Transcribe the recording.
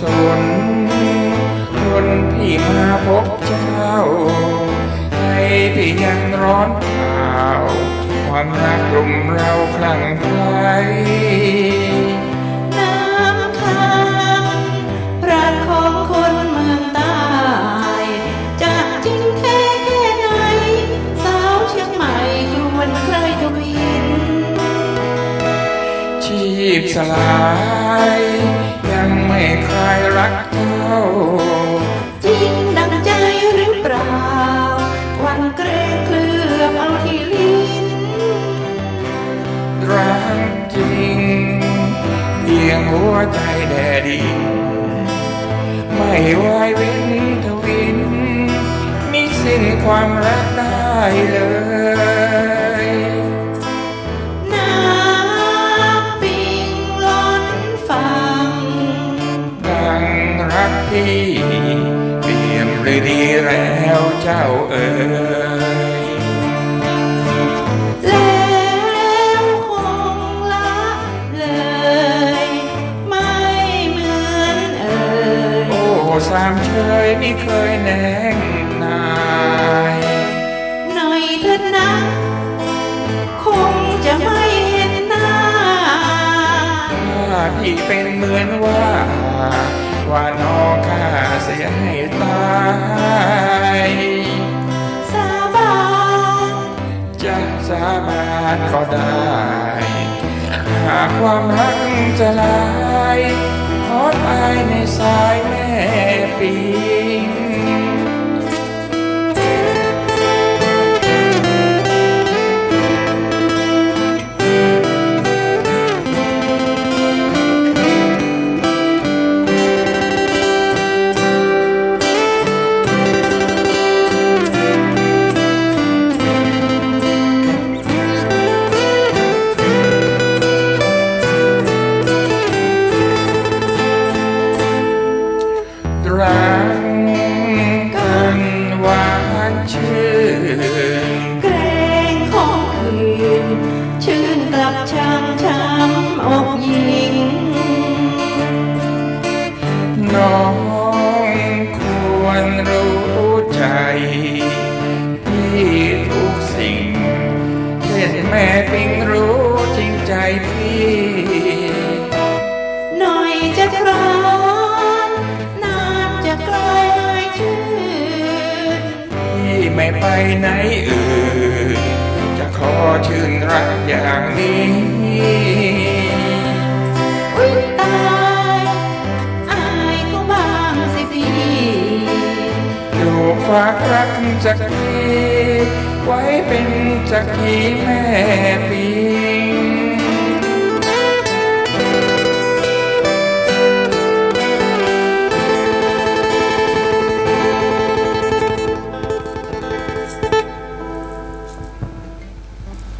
ศลคนที่มาพบเจ้าให้พี่ยังร้อนเผาความรักกลุ่มเราคลั่งไคล้ ชีพสลาย ยังไม่คลายรักเจ้า จริงดังใจหรือเปล่า วันเกรงเคลือบเอาที่ลิ้น รักจริงเพียงหัวใจแดดินไม่ไหวเว้นทวินมิสิ้นความรักได้เลย งรักพี่เปี่ยมฤดีแล้วเจ้าเอ๋ยแล้วคงละเลย ไม่เหมือนเอ่ยโอ้สามเชยไม่เคยแนงนายหน่อยเถิดนะ คงจะไม่เห็นหน้าถ้าพี่เป็นเหมือนว่า ว่านอข้าเสียให้ตายสาบานจะสาบานก็ได้ หากความรักจะลาย ขอตายในสายแม่ปิ ง ไม่ไปไหนอื่น จะขอชื่นรักอย่างนี้อุ้ยตายอายเขาบ้างสิพี่อยู่ฝากรักจักทีไว้เป็นจักทีแม่ปี